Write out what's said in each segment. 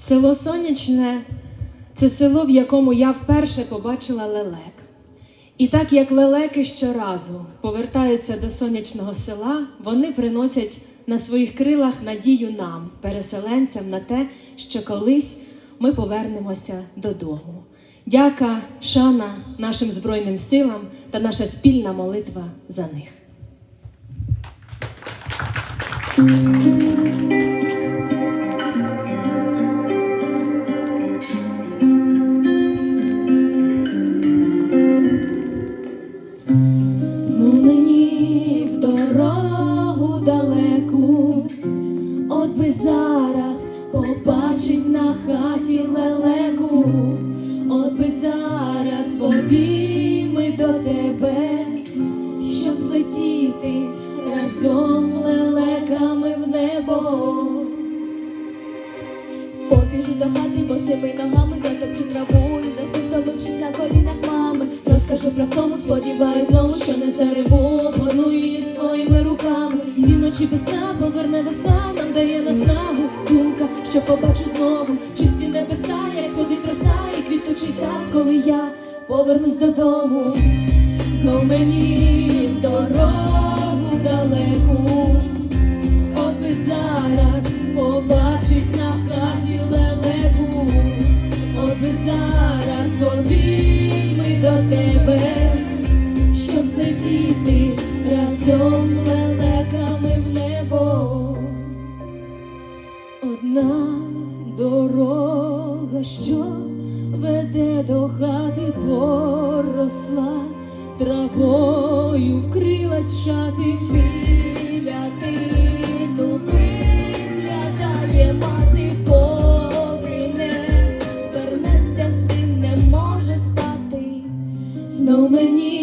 Село Сонячне це село, в якому я вперше побачила лелек. І так як лелеки щоразу повертаються до сонячного села, вони приносять на своїх крилах надію нам, переселенцям, на те, що колись ми повернемося додому. Дяка, шана нашим Збройним силам та наша спільна молитва за них. На хаті лелеку, от би зараз в обійми до тебе, щоб злетіти разом лелеками в небо. Побіжу до хати босими ногами, затопчу траву і засну, втомившись на колінах мами. Розкажу про втому, сподіваюсь знову, що не зареву, планую її своїми руками. Всі ночі без сна поверне весна, побачу знову, чисті небеса, як сходить роса і квітучий сад, коли я повернусь додому. Знов мені дорогу далеку, от би зараз побачить на хаті лелеку, от би зараз в до тебе, дорога, що веде до хати, поросла, травою вкрилась шати. Біля сину виглядає мати покине, вернеться син, не може спати. Знов мені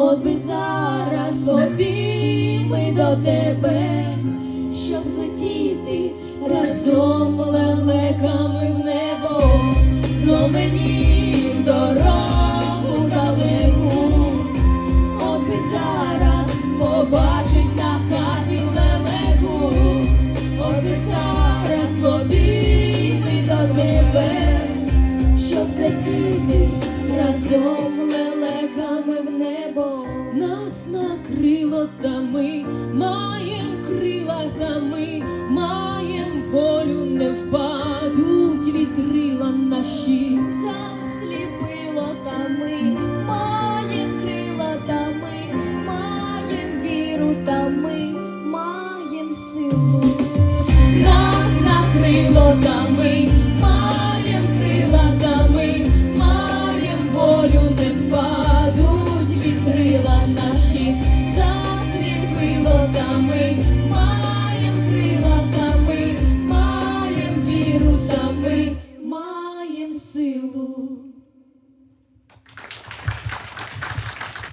от би зараз обійми до тебе, щоб злетіти разом лелеками в небо, знов мені в дорогу далеку. От би зараз побачить на хаті лелеку, от би зараз обійми до тебе, щоб злетіти разом. Нас накрило та ми маєм крила та ми нами.